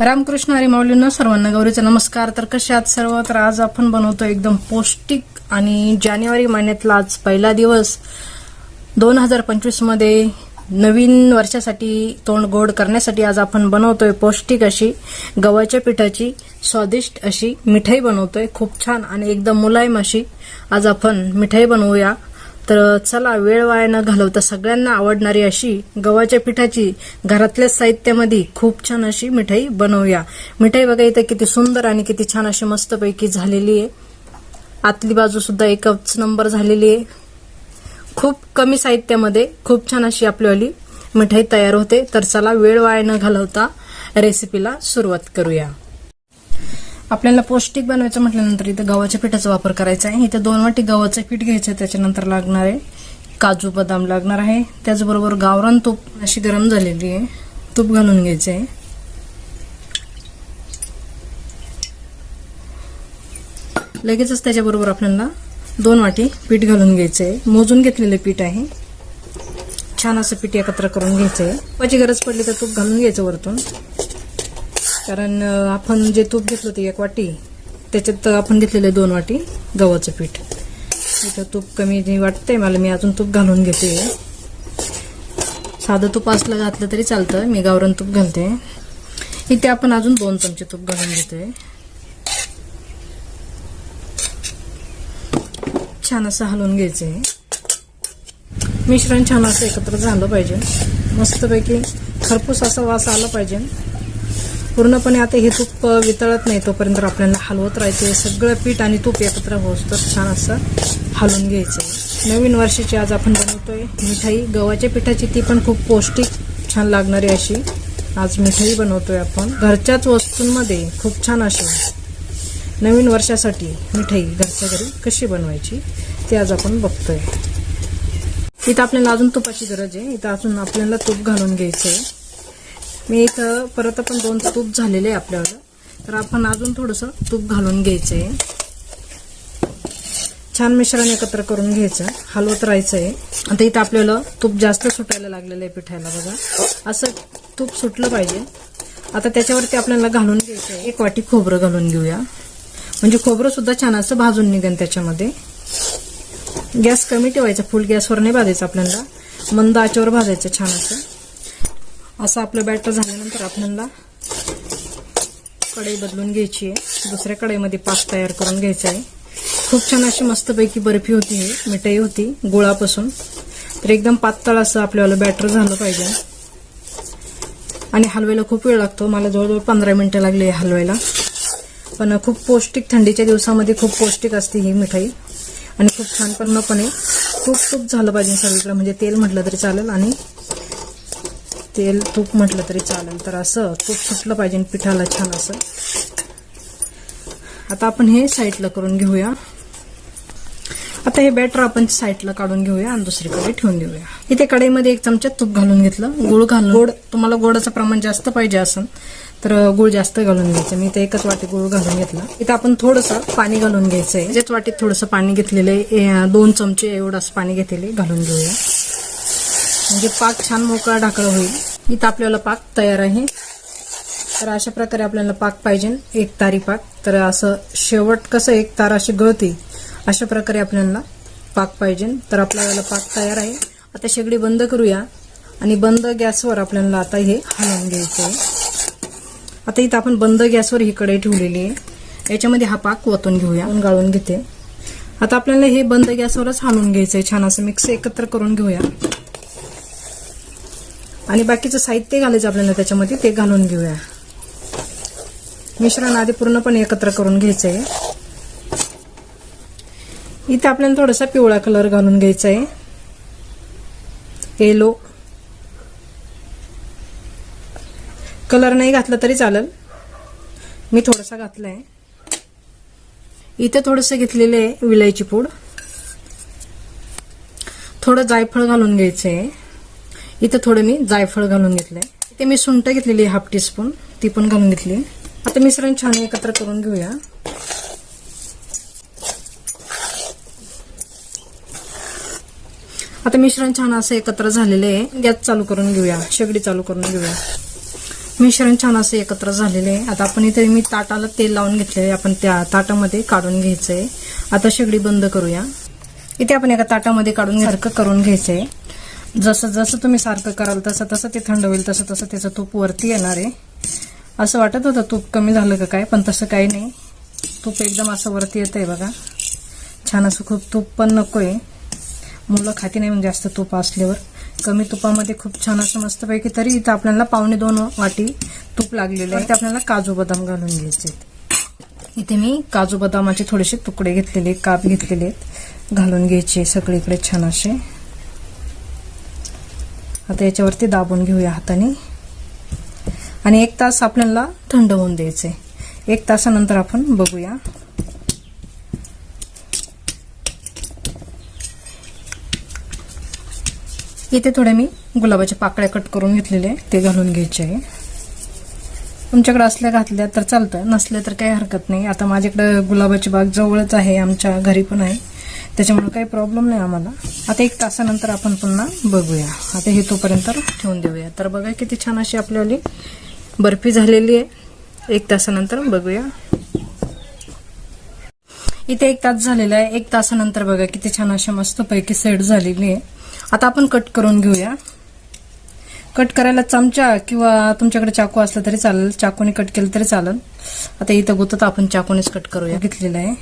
रामकृष्ण हरी माऊलींना सर्वांना गौरीचा नमस्कार. तर कसे आहात सर्व? तर आज आपण बनवतो एकदम पौष्टिक आणि जानेवारी महिन्यातला आज पहिला दिवस. दोन हजार पंचवीसमध्ये नवीन वर्षासाठी तोंड गोड करण्यासाठी आज आपण बनवतोय पौष्टिक अशी गव्हाच्या पिठाची स्वादिष्ट अशी मिठाई बनवतोय. खूप छान आणि एकदम मुलायम अशी. आज आपण मिठाई बनवूया. तर चला वेळ वाया न घालवता सगळ्यांना आवडणारी अशी गव्हाच्या पिठाची घरातल्या साहित्यामध्ये खूप छान अशी मिठाई बनवूया. मिठाई बघा इथं किती सुंदर आणि किती छान अशी मस्तपैकी झालेली आहे. आतली बाजू सुद्धा एकच नंबर झालेली आहे. खूप कमी साहित्यामध्ये खूप छान अशी आपल्यावाली मिठाई तयार होते. तर चला वेळ वाया न घालवता रेसिपीला सुरुवात करूया. आपल्याला पौष्टिक बनवायचं म्हटल्यानंतर इथं गव्हाच्या पिठाचा वापर करायचा आहे. इथं दोन वाटी गव्हाचं पीठ घ्यायचं आहे त्याच्यानंतर लागणार आहे काजू बदाम लागणार आहे. त्याचबरोबर गावरान तूप अशी गरम झालेली आहे. तूप घालून घ्यायचं आहे. लगेचच त्याच्याबरोबर आपल्याला दोन वाटी पीठ घालून घ्यायचं आहे. मोजून घेतलेलं पीठ आहे. छान असं पीठ एकत्र करून घ्यायचं आहे. तुपाची गरज पडली तर तूप घालून घ्यायचं वरतून. कारण आपण जे तूप घेतलं ते एक वाटी त्याच्यात आपण घेतलेले दोन वाटी गव्हाचं पीठ. इथं तूप कमी वाटतंय मला मी अजून तूप घालून घेते. साधं तूप असलं घातलं तरी चालतं मी गावरान तूप घालते. इथे आपण अजून दोन चमचे तूप घालून घेते. छान असं हलवून घ्यायचं. आहे मिश्रण छान असं एकत्र झालं पाहिजे. मस्तपैकी खरपूस असा वास आला पाहिजे. पूर्णपणे आता हे तूप वितळत नाही तोपर्यंत आपल्याला हलवत राहायचे. सगळं पीठ आणि तूप एकत्र होतं छान असं हलवून घ्यायचं. नवीन वर्षाची आज आपण बनवतोय मिठाई. गव्हाच्या पिठाची ती पण खूप पौष्टिक छान लागणारी अशी आज मिठाई बनवतोय आपण. घरच्याच वस्तूंमध्ये खूप छान अशी नवीन वर्षासाठी मिठाई घरच्या घरी कशी बनवायची ते आज आपण बघतोय. इथं आपल्याला अजून तुपाची गरज आहे. इथं अजून आपल्याला तूप घालून घ्यायचं आहे मी इथं परत आपण दोन तूप झालेले आहे आपल्यावर तर आपण अजून थोडंसं तूप घालून घ्यायचं आहे. छान मिश्रण एकत्र करून घ्यायचं. हलवत राहायचं आहे. आता इथं आपल्याला तूप जास्त सुटायला लागलेलं आहे पिठायला बघा. असं तूप सुटलं पाहिजे. आता त्याच्यावरती आपल्याला घालून घ्यायचं आहे. एक वाटी खोबरं घालून घेऊया. म्हणजे खोबरं सुद्धा छान असं भाजून निघेन त्याच्यामध्ये. गॅस कमी ठेवायचा. फुल गॅसवर नाही भाजायचं आपल्याला. मंद आचेवर भाजायचं छान असं. असं आपलं बॅटर झाल्यानंतर आपल्याला कढई बदलून घ्यायची आहे. दुसऱ्या कढईमध्ये पाक तयार करून घ्यायचा आहे. खूप छान अशी मस्तपैकी बर्फी होती ही मिठाई होती गुळापासून. तर एकदम पातळ असं आपल्याला बॅटर झालं पाहिजे. आणि हलवायला खूप वेळ लागतो. मला जवळजवळ पंधरा मिनटं लागली आहे हलवायला. पण खूप पौष्टिक थंडीच्या दिवसामध्ये खूप पौष्टिक असते ही मिठाई. आणि खूप छान पूर्णपणे खूप तूप झालं पाहिजे सगळीकडे म्हणजे तेल म्हटलं तरी चालेल आणि तेल तूप म्हटलं तरी चालेल तर असं तूप सुटलं पाहिजे पिठाला छान असं. आता आपण हे साईडला करून घेऊया. आता हे बॅटर आपण साईडला काढून घेऊया आणि दुसरीकडे ठेवून देऊया. इथे कढईमध्ये एक चमचा तूप घालून घेतलं. गुळ घालून. गोड. तुम्हाला गोडाचं प्रमाण जास्त पाहिजे असेल तर गुळ जास्त घालून घ्यायचं. मी इथे एकच वाटी गुळ घालून घेतला. इथं आपण थोडंसं पाणी घालून घ्यायचं आहे त्याच वाटीत थोडंसं पाणी घेतलेलं आहे दोन चमचे एवढंच पाणी घेतलेले घालून घेऊया. म्हणजे पाक छान मोकळा ढाकळ होईल. इथं आपल्याला पाक तयार आहे. तर अशा प्रकारे आपल्याला पाक पाहिजे. एक तारी पाक. तर असं शेवट कसं एक तार अशी गळते अशा प्रकारे आपल्याला पाक पाहिजे. तर आपल्याला पाक तयार आहे. आता शेगडी बंद करूया. आणि बंद गॅसवर आपल्याला आता हे हलवून घ्यायचं आहे आता इथं आपण बंद गॅसवर ही कढई ठेवलेली आहे. याच्यामध्ये हा पाक ओतून घेऊया. गाळून घेते. आता आपल्याला हे बंद गॅसवरच हलवून घ्यायचं आहे छान असं मिक्स एकत्र करून घेऊया. आणि बाकीचं साहित्य घालायचं आपल्याला त्याच्यामध्ये ते घालून घेऊया. मिश्रण आधी पूर्णपणे एकत्र करून घ्यायचं आहे इथे आपल्याला थोडासा पिवळा कलर घालून घ्यायचा आहे येलो कलर नाही घातला तरी चालेल. मी थोडासा घातलाय. इथे थोडंसं घेतलेलं आहे विलायची पूड. थोडं जायफळ घालून घ्यायचं आहे इथं थोडं मी जायफळ घालून घेतलंय. इथे मी सुंट घेतलेली आहे हाफ टीस्पून ती पण घालून घेतली. आता मिश्रण छान एकत्र करून घेऊया. आता मिश्रण छान असं एकत्र झालेलं आहे. गॅस चालू करून घेऊया. शेगडी चालू करून घेऊया. मिश्रण छान असं एकत्र झालेलं आहे. आता आपण इथे मी ताटाला तेल लावून घेतलेलं आहे. आपण त्या ताटामध्ये काढून घ्यायचंय. आता शेगडी बंद करूया. इथे आपण एका ताटामध्ये काढून सारखं करून घ्यायचंय. जसं जसं तुम्ही सारखं कराल तसं तसं ते थंड होईल तसं तसं त्याचं तूप वरती येणार आहे. असं वाटत होतं तूप कमी झालं का काय पण तसं काही नाही. तूप एकदम असं वरती येतं आहे बघा. छान असं खूप तूप पण नको आहे मुलं खाती नाही म्हणजे जास्त तूप असल्यावर. कमी तुपामध्ये खूप छान असं मस्तपैकी तरी इथं आपल्याला पावणे दोन वाटी तूप लागलेलं आहे. ते आपल्याला काजू बदाम घालून घ्यायचे आहेत. इथे मी काजू बदामाचे थोडेसे तुकडे घेतलेले काप घेतलेले आहेत. घालून घ्यायचे सगळीकडे छान असे. आता याच्यावरती दाबून घेऊया हाताने. आणि एक तास आपल्याला थंड होऊन द्यायचे एक तासानंतर आपण बघूया. इथे थोड्या मी गुलाबाच्या पाकळ्या कट करून घेतलेले ते घालून घ्यायचे आहे. तुमच्याकडे असल्या घातल्या तर चालतं नसल्या तर काही हरकत नाही. आता माझ्याकडे गुलाबाची बाग जवळच आहे आमच्या घरी पण आहे. त्याच्यामुळे काही प्रॉब्लेम नाही आम्हाला. आता एक तासानंतर आपण पुन्हा बघूया. आता हे तोपर्यंत ठेवून देऊया. तर बघा किती छान अशी आपल्याली बर्फी झालेली आहे. एक तासानंतर बघूया. इथे एक तास झालेला आहे. एक तासानंतर बघा किती छान अशा मस्तपैकी सेट झालेली आहे. आता आपण कट करून घेऊया. कट करायला चमचा किंवा तुमच्याकडे चाकू असला तरी चालेल. चाकूने कट केलं तरी चालेल. आता इथं गुतत आपण चाकूनेच कट करूया. घेतलेलं आहे.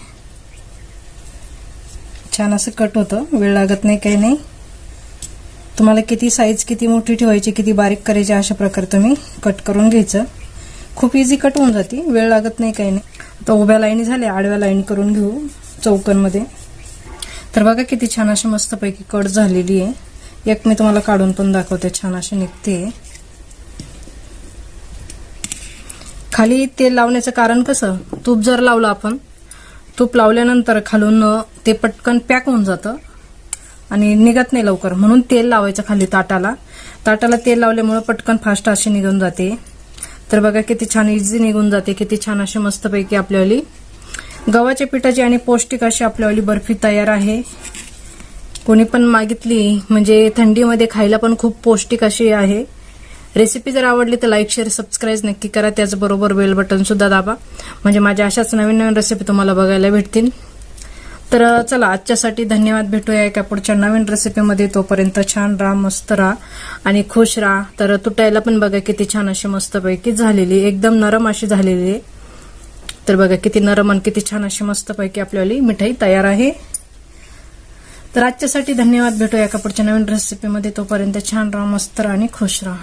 छान असं कट होतं. वेळ लागत नाही काही नाही. तुम्हाला किती साईज किती मोठी ठेवायची किती बारीक करायची अशा प्रकारे तुम्ही कट करून घ्यायचं. खूप इझी कट होऊन जाते. वेळ लागत नाही काही नाही. आता उभ्या लाईनी झाल्या आडव्या लाईन करून घेऊ चौकनमध्ये. तर बघा किती छान अशी मस्तपैकी कट झालेली आहे. एक मी तुम्हाला काढून पण दाखवते छान अशी निघते. खाली तेल लावण्याचं कारण कसं? तूप जर लावलं आपण तूप लावल्यानंतर खालून ते पटकन पॅक होऊन जातं आणि निघत नाही लवकर. म्हणून तेल लावायचं खाली ताटाला. ताटाला तेल लावल्यामुळे पटकन फास्ट अशी निघून जाते. तर बघा किती छान इझी निघून जाते. किती छान अशी मस्तपैकी आपल्यावाली गव्हाच्या पिठाची आणि पौष्टिक अशी आपल्यावाली बर्फी तयार आहे. कोणी पण मागितली म्हणजे थंडीमध्ये खायला पण खूप पौष्टिक अशी आहे. रेसिपी जर आवडली तर लाईक शेअर सबस्क्राईब नक्की करा. त्याचबरोबर बेल बटन सुद्धा दाबा. म्हणजे माझ्या अशाच नवीन नवीन रेसिपी तुम्हाला बघायला भेटतील. तर चला आजच्यासाठी धन्यवाद. भेटूया एका पुढच्या नवीन रेसिपीमध्ये तोपर्यंत छान राहा मस्त राहा आणि खुश राहा. तर तुटायला पण बघा किती छान अशी मस्तपैकी झालेली एकदम नरम अशी झालेली आहे. तर बघा किती नरम आणि किती छान अशी मस्तपैकी आपल्याली मिठाई तयार आहे. तर आजच्यासाठी धन्यवाद. भेटूया एका पुढच्या नवीन रेसिपीमध्ये तोपर्यंत छान राहा मस्त राहा आणि खुश राहा.